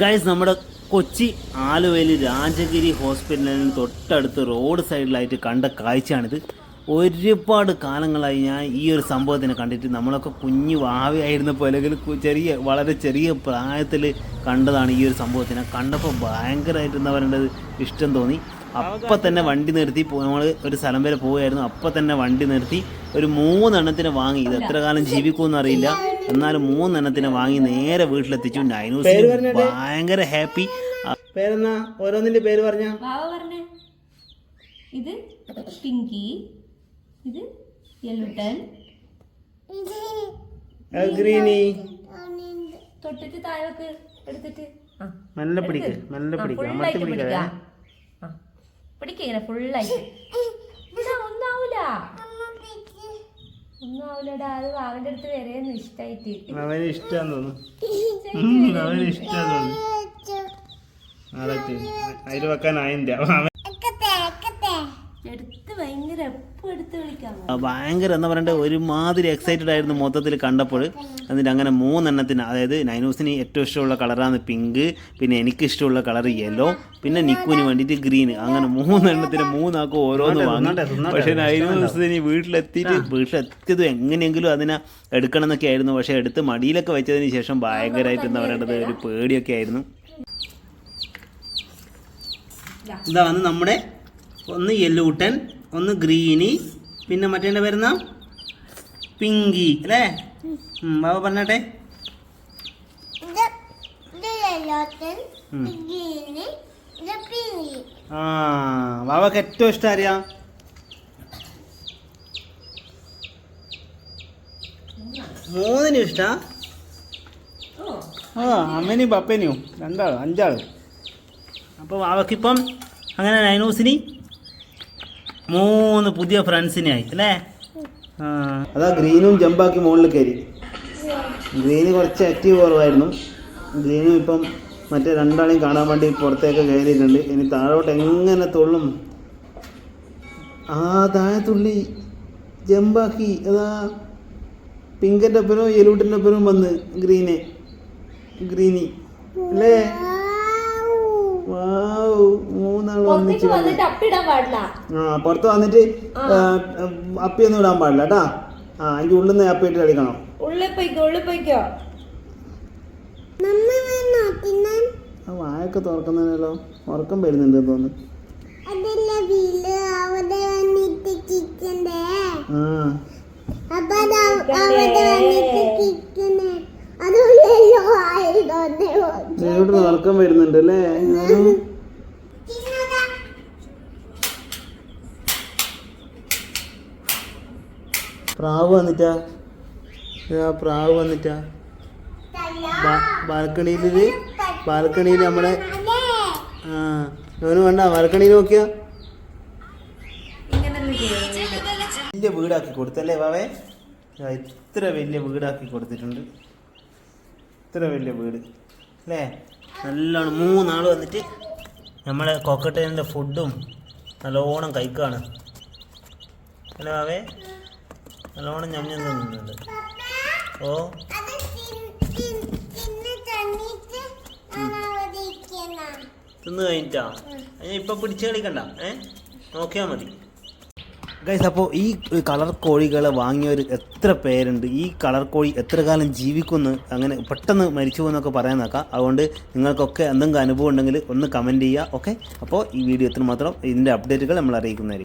Guys നമ്മുടെ കൊച്ചി ആലുവയിൽ രാജഗിരി ഹോസ്പിറ്റലിന് തൊട്ടടുത്ത് റോഡ് സൈഡിലായിട്ട് കണ്ട കാഴ്ചയാണിത്. ഒരുപാട് കാലങ്ങളായി ഞാൻ ഈ ഒരു സംഭവത്തിനെ കണ്ടിട്ട് നമ്മളൊക്കെ കുഞ്ഞു വാവയായിരുന്നപ്പോൾ അല്ലെങ്കിൽ ചെറിയ വളരെ ചെറിയ പ്രായത്തിൽ കണ്ടതാണ് ഈ ഒരു സംഭവത്തിനെ. കണ്ടപ്പോൾ ഭയങ്കരമായിട്ട് എന്താ പറയേണ്ടത്? ഇഷ്ടം തോന്നി. അപ്പം തന്നെ വണ്ടി നിർത്തി നമ്മൾ ഒരു സ്ഥലം വരെ പോവുമായിരുന്നു അപ്പം തന്നെ വണ്ടി നിർത്തി ഒരു മൂന്നെണ്ണത്തിന് വാങ്ങി. ഇത് എത്ര കാലം ജീവിക്കുമെന്ന് അറിയില്ല. എന്നാലും മൂന്നെണ്ണത്തിന് വാങ്ങി നേരെ വീട്ടിലെത്തിച്ചു. നൈനൂസ് ഭയങ്കര ഹാപ്പി. പേരെന്നാ? ഓരോന്നിന്റെ പേര് പറഞ്ഞ? ഇത് പിങ്കി. ഇത് യെല്ലുട്ടൻ ഗ്രീനി. തൊട്ടിട്ട് താഴേക്ക് എടുത്തിട്ട്. ആ നല്ല പിടിക്ക് നല്ല പിടിക്ക്. അമർത്തി ഫുള്ളായിട്ട് പിടിക്ക. പിടിക്കുക ആ പിടിക്കുക ഇങ്ങനെ ഫുള്ളായിട്ട് ഇതാ അത് വാവന്റെ അടുത്ത് വരെയൊന്നും ഇഷ്ടായിട്ട് അവന് ഇഷ്ടാന്ന് തോന്നുന്നു. അവന് ഇഷ്ടാന്ന് തോന്നുന്നു. അതൊക്കെ അതിൽ വെക്കാൻ ആയിന്റെ എടുത്ത് ഭയങ്കര എന്താ പറയണ്ടേ ഒരുമാതിരി എക്സൈറ്റഡ് ആയിരുന്നു മൊത്തത്തിൽ കണ്ടപ്പോൾ. എന്നിട്ട് അങ്ങനെ മൂന്നെണ്ണത്തിന് അതായത് നൈനൂസിന് ഏറ്റവും ഇഷ്ടമുള്ള കളറാണ് പിങ്ക് പിന്നെ എനിക്ക് ഇഷ്ടമുള്ള കളർ യെല്ലോ പിന്നെ നിക്കുവിന് വേണ്ടിയിട്ട് ഗ്രീൻ അങ്ങനെ മൂന്നെണ്ണത്തിന് മൂന്നാക്കും ഓരോന്ന് വാങ്ങി. പക്ഷേ നൈനൂസിന് വീട്ടിലെത്തിയിട്ട് വീട്ടിലെത്തിയത് എങ്ങനെയെങ്കിലും അതിനെ എടുക്കണം എന്നൊക്കെ ആയിരുന്നു. പക്ഷേ എടുത്ത് മടിയിലൊക്കെ വെച്ചതിന് ശേഷം ഭയങ്കരമായിട്ട് എന്താ പറയേണ്ടത് ഒരു പേടിയൊക്കെ ആയിരുന്നു. ഇതാണ് നമ്മുടെ ഒന്ന് യെല്ലോ യെല്ലൂട്ടൻ ഒന്ന് ഗ്രീനി പിന്നെ മറ്റേ പേരുന്ന പിങ്കി അല്ലേ? ബാബ പറഞ്ഞാട്ടെ. ആ ബാബക്ക് ഏറ്റവും ഇഷ്ടം അറിയാം മൂന്നിനും ഇഷ്ടാ? ആ അമ്മനെയും പപ്പനെയും രണ്ടാൾ അഞ്ചാൾ അപ്പോൾ ബാബക്കിപ്പം അങ്ങനെ നൈനൂസിന് മൂന്ന് പുതിയ ഫ്രണ്ട്സിനെ ആയി അല്ലേ? അതാ ഗ്രീനും ജമ്പാക്കി മുകളിൽ കയറി. ഗ്രീന് കുറച്ച് ആക്റ്റീവ് കുറവായിരുന്നു. ഗ്രീനും ഇപ്പം മറ്റേ രണ്ടാളെയും കാണാൻ വേണ്ടി പുറത്തേക്ക് കയറിയിട്ടുണ്ട്. ഇനി താഴോട്ട് എങ്ങനെ തുള്ളും? ആ താഴെ തുള്ളി. ജമ്പാക്കി അതാ പിങ്കന്റെ ഒപ്പരും യെലൂട്ടിന്റെ ഒപ്പരും വന്ന് ഗ്രീനെ ഗ്രീനി അല്ലേ വാവ് മൂന്നാൾ ഒന്നിച്ച് വന്ന് വന്നിട്ട് അപ്പിടാൻ പാടില്ല. ആ പുറത്ത് വന്നിട്ട് അപ്പിയൊന്നും ഇടാൻ പാടില്ല കേട്ടാ? ആ എനിക്ക് ഉള്ളിൽ നിന്ന് അപ്പിയിട്ട് കളിക്കണം ഉള്ളിൽ പോയിക്കോ ഉള്ളിൽ പോയിക്കോ. ആ വായൊക്കെ തുറക്കുന്നതിനല്ലോ ഉറക്കം വരുന്നുണ്ട് തോന്നുന്നു. ഉറക്കം വരുന്നുണ്ട് അല്ലേ ആ. പ്രാവ് വന്നിട്ടാ? ആ പ്രാവ് വന്നിട്ടാ? ബാൽക്കണിയിൽ ബാൽക്കണിയിൽ നമ്മുടെ ആ അവന് വേണ്ട ബാൽക്കണിയിൽ നോക്കിയാ. വലിയ വീടാക്കി കൊടുത്തല്ലേ വാവേ? ഇത്ര വലിയ വീടാക്കി കൊടുത്തിട്ടുണ്ട്. ഇത്ര വലിയ വീട് അല്ലേ? നല്ലോണം മൂന്നാൾ വന്നിട്ട് നമ്മളെ കൊക്കട്ടേന്റെ ഫുഡും നല്ലോണം കഴിക്കുകയാണ് അല്ലേ വാവേ? നല്ലോണം ഞമ്മ തിന്നുന്നുണ്ട്. ഓ. തിന്നു കഴിഞ്ഞിട്ടാ? ഇപ്പൊ പിടിച്ചു കളിക്കണ്ട. ഏ? നോക്കിയാൽ മതി. ഗൈസ് അപ്പോൾ ഈ കളർ കോഴികളെ വാങ്ങിയവർ എത്ര പേരുണ്ട്? ഈ കളർ കോഴി എത്ര കാലം ജീവിക്കുമെന്ന് അങ്ങനെ പെട്ടെന്ന് മരിച്ചു എന്നൊക്കെ പറയാൻ നോക്കാം. അതുകൊണ്ട് നിങ്ങൾക്കൊക്കെ എന്തെങ്കിലും അനുഭവം ഉണ്ടെങ്കിൽ ഒന്ന് കമന്റ് ചെയ്യുക ഓക്കെ അപ്പോൾ ഈ വീഡിയോ എത്ര മാത്രം ഇതിന്റെ അപ്ഡേറ്റുകൾ നമ്മൾ അറിയിക്കുന്നതായിരിക്കും.